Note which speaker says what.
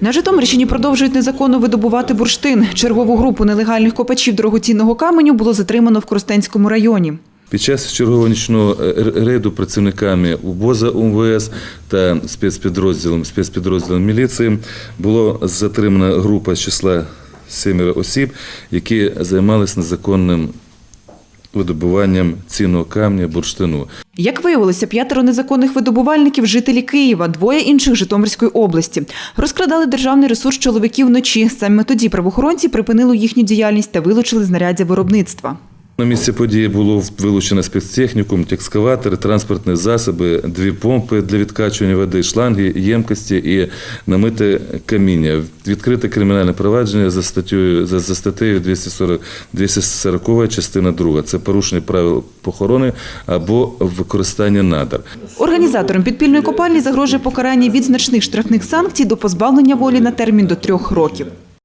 Speaker 1: На Житомирщині продовжують незаконно видобувати бурштин. Чергову групу нелегальних копачів дорогоцінного каменю було затримано в Коростенському районі.
Speaker 2: Під час чергового нічного рейду працівниками УБОЗа УМВС та спецпідрозділом, спецпідрозділом міліції було затримана група з числа семеро осіб, які займалися незаконним видобуванням цінного камня бурштину.
Speaker 1: Як виявилося, п'ятеро незаконних видобувальників – жителі Києва, двоє інших – Житомирської області. Розкрадали державний ресурс чоловіків вночі. Саме тоді правоохоронці припинили їхню діяльність та вилучили знаряддя виробництва.
Speaker 2: На місці події було вилучено спецтехнікум, екскаватори, транспортні засоби, дві помпи для відкачування води, шланги, ємкості і намите каміння. Відкрите кримінальне провадження за статтею, за, за статтею 240, 240 частина 2. Це порушення правил похорони або використання надар.
Speaker 1: Організаторам підпільної копальні загрожує покарання від значних штрафних санкцій до позбавлення волі на термін до трьох років.